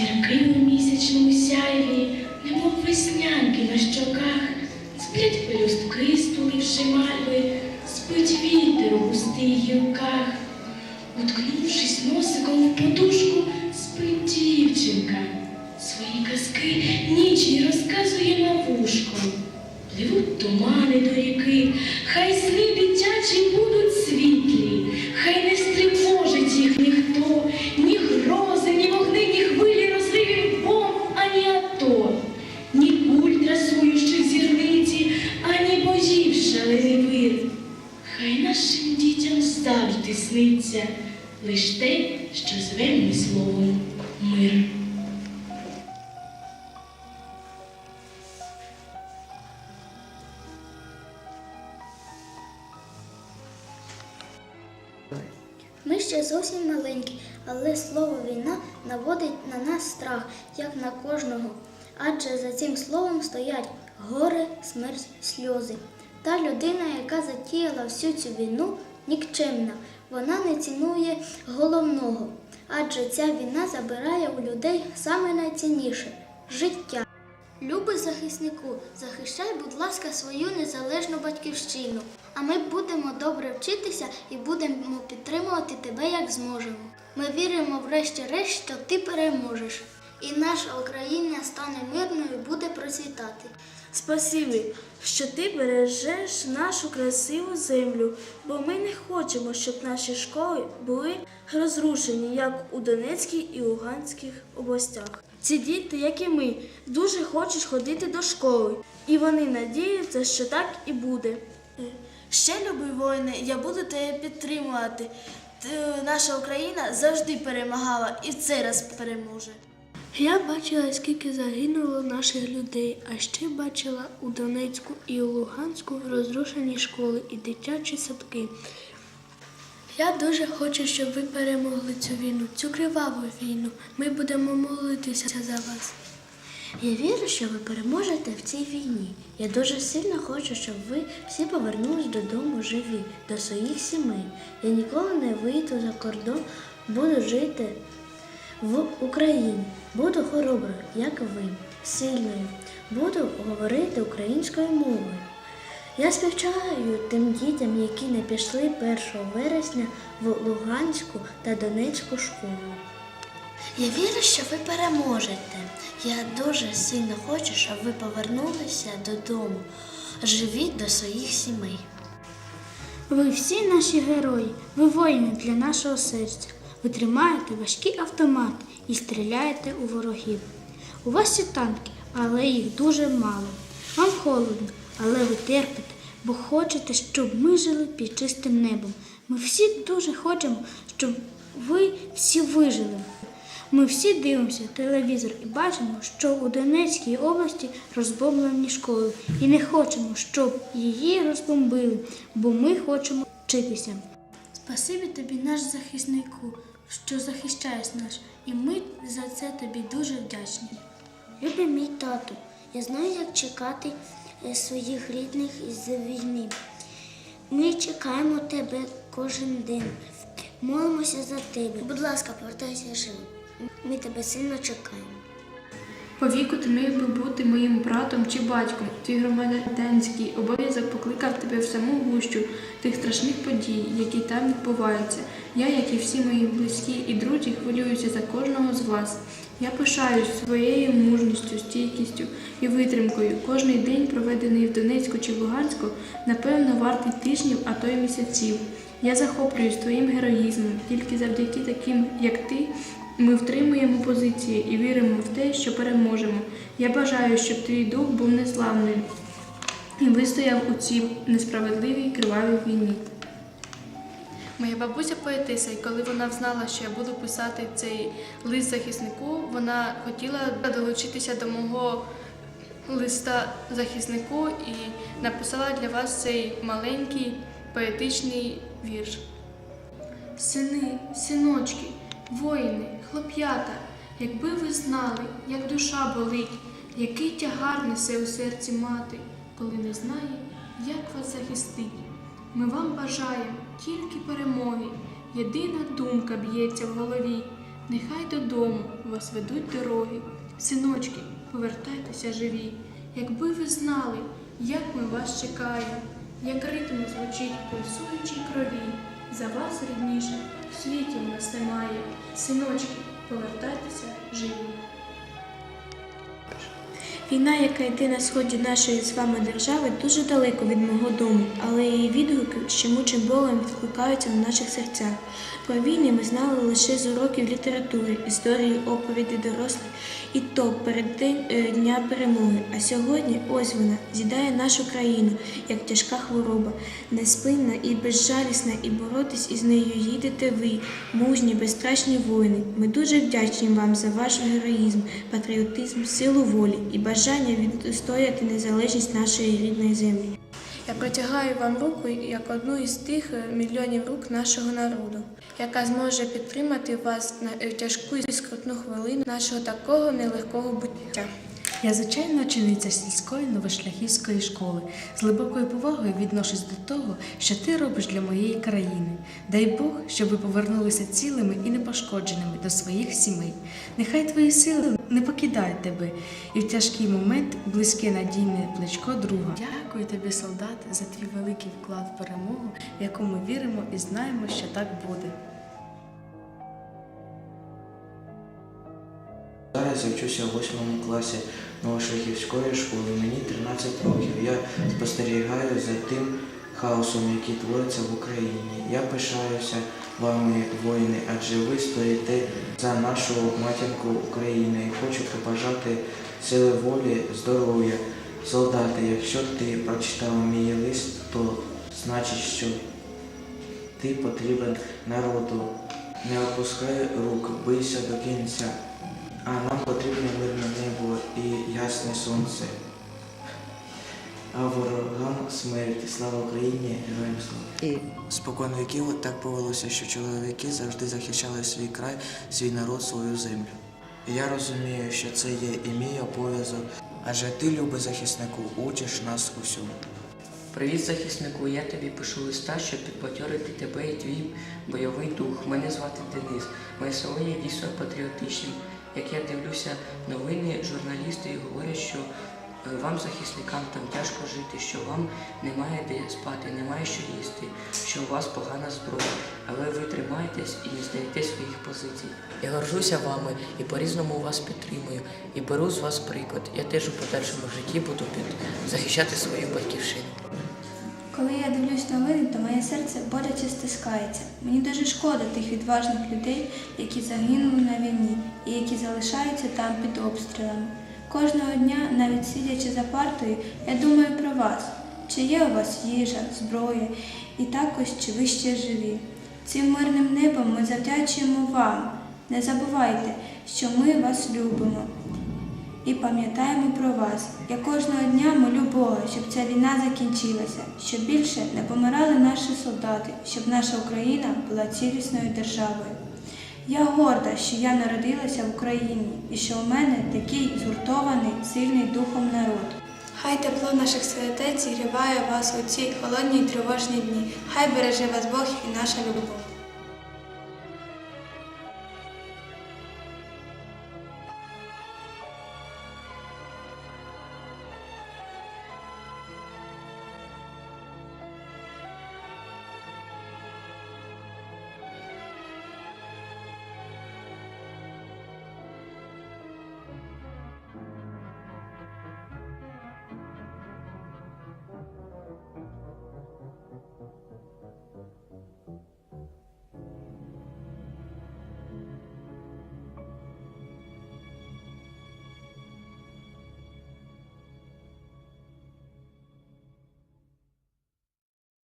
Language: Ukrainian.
Зірки у місячному сяйві, немов веснянки на щоках, сплять пелюстки, стуливши мальви, спить вітер у густих гілках. Уткнувшись носиком в подушку, спить дівчинка. Свої казки нічні розказує на вушко. Пливуть тумани до ріки, що зве словом мир. Ми ще зовсім маленькі, але слово війна наводить на нас страх, як на кожного. Адже за цим словом стоять горе, смерть, сльози. Та людина, яка затіяла всю цю війну, нікчемна. Вона не цінує головного. Адже ця війна забирає у людей саме найцінніше життя. Любий захиснику, захищай, будь ласка, свою незалежну батьківщину. А ми будемо добре вчитися і будемо підтримувати тебе як зможемо. Ми віримо, врешті-решт, що ти переможеш. І наша Україна стане мирною і буде процвітати. Спасибі, що ти бережеш нашу красиву землю, бо ми не хочемо, щоб наші школи були розрушені, як у Донецькій і Луганських областях. Ці діти, як і ми, дуже хочуть ходити до школи, і вони надіються, що так і буде. Е, Ще, любий воїне, я буду тебе підтримувати. Наша Україна завжди перемагала і в цей раз переможе. Я бачила, скільки загинуло наших людей, а ще бачила у Донецьку і у Луганську розрушені школи і дитячі садки. Я дуже хочу, щоб ви перемогли цю війну, цю криваву війну. Ми будемо молитися за вас. Я вірю, що ви переможете в цій війні. Я дуже сильно хочу, щоб ви всі повернулись додому живі, до своїх сімей. Я ніколи не вийду за кордон, буду жити в Україні. Буду хороброю, як ви, сильною. Буду говорити українською мовою. Я співчаю тим дітям, які не пішли 1 вересня в Луганську та Донецьку школу. Я вірю, що ви переможете. Я дуже сильно хочу, щоб ви повернулися додому, живі до своїх сімей. Ви всі наші герої, ви воїни для нашого серця. Ви тримаєте важкі автомати і стріляєте у ворогів. У вас є танки, але їх дуже мало. Вам холодно, але ви терпите, бо хочете, щоб ми жили під чистим небом. Ми всі дуже хочемо, щоб ви всі вижили. Ми всі дивимося телевізор і бачимо, що у Донецькій області розбомблені школи, і не хочемо, щоб її розбомбили, бо ми хочемо вчитися. Спасибі тобі, наш захиснику, що захищаєш нас, і ми за це тобі дуже вдячні. Любий мій тату, я знаю, як чекати е, своїх рідних із війни. Ми чекаємо тебе кожен день. Молимося за тебе. Будь ласка, повертайся живим. Ми тебе сильно чекаємо. По віку ти міг би бути моїм братом чи батьком. Твій громадянський обов'язок покликав тебе в саму гущу тих страшних подій, які там відбуваються. Я, як і всі мої близькі і друзі, хвилююся за кожного з вас. Я пишаюсь своєю мужністю, стійкістю і витримкою. Кожний день, проведений в Донецьку чи Луганську, напевно, вартий тижнів, а то й місяців. Я захоплююсь твоїм героїзмом. Тільки завдяки таким, як ти, ми втримуємо позиції і віримо в те, що переможемо. Я бажаю, щоб твій дух був незламним і вистояв у цій несправедливій кривавій війні. Моя бабуся поетиса, і коли вона взнала, що я буду писати цей лист захиснику, вона хотіла долучитися до мого листа захиснику і написала для вас цей маленький поетичний вірш. Сини, синочки, воїни, хлоп'ята, якби ви знали, як душа болить, який тягар несе у серці мати, коли не знає, як вас захистить. Ми вам бажаємо тільки перемоги. Єдина думка б'ється в голові. Нехай додому вас ведуть дороги. Синочки, повертайтеся живі. Якби ви знали, як ми вас чекаємо, як ритм звучить пульсуючій крові. За вас рідніше світі в нас немає. Синочки, повертайтеся живі. Війна, яка йде на сході нашої з вами держави, дуже далеко від мого дому, але її відгуки щемучим болем відкликаються в наших серцях. Про війни ми знали лише з уроків літератури, історії, оповіді дорослих, і то перед день е, дня перемоги. А сьогодні ось вона з'їдає нашу країну, як тяжка хвороба, неспинна і безжалісна, і боротись із нею їдете ви, мужні, безстрашні воїни. Ми дуже вдячні вам за ваш героїзм, патріотизм, силу волі і бажання відстояти незалежність нашої рідної землі. Я протягаю вам руку як одну із тих мільйонів рук нашого народу, яка зможе підтримати вас на тяжку і скрутну хвилину нашого такого нелегкого буття. Я звичайна учениця сільської новошляхівської школи. З глибокою повагою відношусь до того, що ти робиш для моєї країни. Дай Бог, щоб ви повернулися цілими і непошкодженими до своїх сімей. Нехай твої сили не покидають тебе, і в тяжкий момент близьке надійне плечко друга. Дякую тобі, солдат, за твій великий вклад в перемогу, в яку ми віримо і знаємо, що так буде. Вчуся в 8 класі Новошляхівської школи. Мені 13 років. Я спостерігаю за тим хаосом, який твориться в Україні. Я пишаюся вами, воїни, адже ви стоїте за нашу матінку України. Хочу побажати сили волі, здоров'я. Солдати, якщо ти прочитав мій лист, то значить, що ти потрібен народу. Не опускай рук, бийся до кінця. Потрібне мирне небо і ясне сонце. А ворогам смерть. Слава Україні, героям слава. Спокон віків так повелося, що чоловіки завжди захищали свій край, свій народ, свою землю. І я розумію, що це є і мій обов'язок, адже ти, любий захиснику, учиш нас усьому. Привіт, захиснику. Я тобі пишу листа, щоб підбадьорити тебе і твій бойовий дух. Мене звати Денис. Моє село є дійсно патріотичним. Як я дивлюся новини, журналісти говорять, що е, вам, захисникам, там тяжко жити, що вам немає де спати, немає що їсти, що у вас погана зброя, але ви тримаєтесь і не здаєте своїх позицій. Я горжуся вами і по-різному вас підтримую, і беру з вас приклад. Я теж у подальшому житті буду захищати свою батьківщину. Коли я дивлюсь новини, то моє серце боляче стискається. Мені дуже шкода тих відважних людей, які загинули на війні і які залишаються там під обстрілами. Кожного дня, навіть сидячи за партою, я думаю про вас. Чи є у вас їжа, зброя і також чи ви ще живі? Цим мирним небом ми завдячуємо вам. Не забувайте, що ми вас любимо і пам'ятаємо про вас. Я кожного дня молю Бога, щоб ця війна закінчилася, щоб більше не помирали наші солдати, щоб наша Україна була цілісною державою. Я горда, що я народилася в Україні і що у мене такий згуртований, сильний духом народ. Хай тепло наших сердець зігріває вас у ці холодні й тривожні дні. Хай береже вас Бог і наша любов.